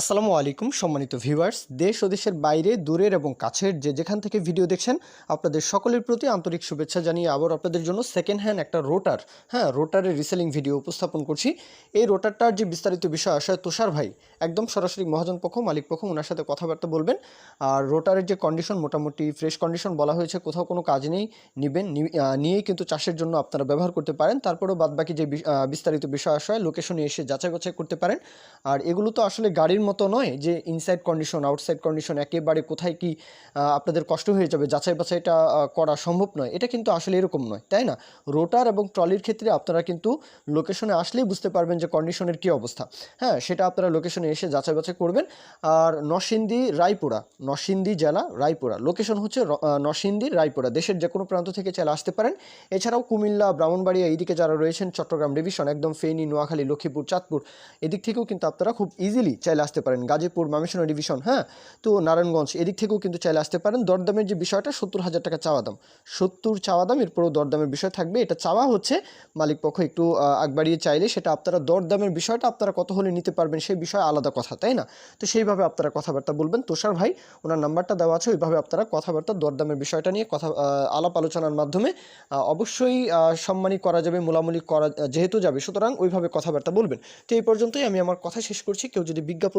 আসসালামু আলাইকুম, সম্মানিত ভিউয়ার্স। দেশ ও দেশের বাইরে, দূরের এবং কাছের যে যেখান থেকে ভিডিও দেখছেন, আপনাদের সকলের প্রতি আন্তরিক শুভেচ্ছা জানিয়ে আবার আপনাদের জন্য সেকেন্ড হ্যান্ড একটা রোটার হ্যাঁ রোটারের রিসেলিং ভিডিও উপস্থাপন করছি। এই রোটারটার যে বিস্তারিত বিষয় আসলে তুষার ভাই, একদম সরাসরি মহাজন পক্ষ, মালিক পক্ষ ওনার সাথে কথাবার্তা বলবেন। আর রোটারের যে কন্ডিশন মোটামুটি ফ্রেশ কন্ডিশন বলা হয়েছে, কোথাও কোনো কাজ নেই, নেবেন নিয়েই কিন্তু চাষের জন্য আপনারা ব্যবহার করতে পারেন। তারপরেও বাদবাকি যে বিস্তারিত বিষয় আসে লোকেশনে এসে যাচাই বাছাই করতে পারেন। আর এগুলো তো আসলে গাড়ির মতো নয় যে ইনসাইড কন্ডিশন আউটসাইড কন্ডিশন একেবারে কোথায় কি আপনাদের কষ্ট হয়ে যাবে, যাচাই বাছাইটা করা সম্ভব নয়। এটা কিন্তু আসলে এরকম নয়, তাই না? রোটার এবং ট্রলির ক্ষেত্রে আপনারা কিন্তু লোকেশনে আসলেই বুঝতে পারবেন যে কন্ডিশনের কী অবস্থা। হ্যাঁ সেটা আপনারা লোকেশনে এসে যাচাই বাছাই করবেন। আর নরসিংদী, রায়পুরা, নরসিংদী জেলা, রায়পুরা। লোকেশন হচ্ছে নরসিংদী, রায়পুরা। দেশের যে কোনো প্রান্ত থেকে চাইলে আসতে পারেন। এছাড়াও কুমিল্লা, ব্রাহ্মণবাড়িয়া, এইদিকে যারা রয়েছেন, চট্টগ্রাম ডিভিশন, একদম ফেনী, নোয়াখালী, লক্ষ্মীপুর, চাঁদপুর, এদিক থেকেও কিন্তু আপনারা খুব ইজিলি চাইলে পারেন। গাজীপুর মামিসোনা ডিভিশন হ্যাঁ? তো নারায়ণগঞ্জ এদিক থেকেও কিন্তু চাইলে আসতে পারেন। দরদামের যে বিষয়টা সত্তর হাজার টাকা চাওয়া দাম। সত্তর চাওয়া দাম এরপরেও দরদামের বিষয় থাকবে। এটা চাওয়া হচ্ছে মালিক পক্ষ একটু আহ, আগ বাড়িয়ে চাইলে সেটা আপনারা দরদামের বিষয়টা আপনারা কত হলে নিতে পারবেন সেই বিষয়ে আলাদা কথা তাই না? তো সেইভাবে আপনারা কথাবার্তা বলবেন। তুষার ভাই ওনার নাম্বারটা দেওয়া আছে ওইভাবে আপনারা কথাবার্তা দরদামের বিষয়টা নিয়ে কথা আলাপ আলোচনার মাধ্যমে অবশ্যই সম্মানী করা যাবে মোলামুলি করা যেহেতু যাবে সুতরাং ওইভাবে কথাবার্তা বলবেন। তো এই পর্যন্তই আমি আমার কথা শেষ করছি। কেউ যদি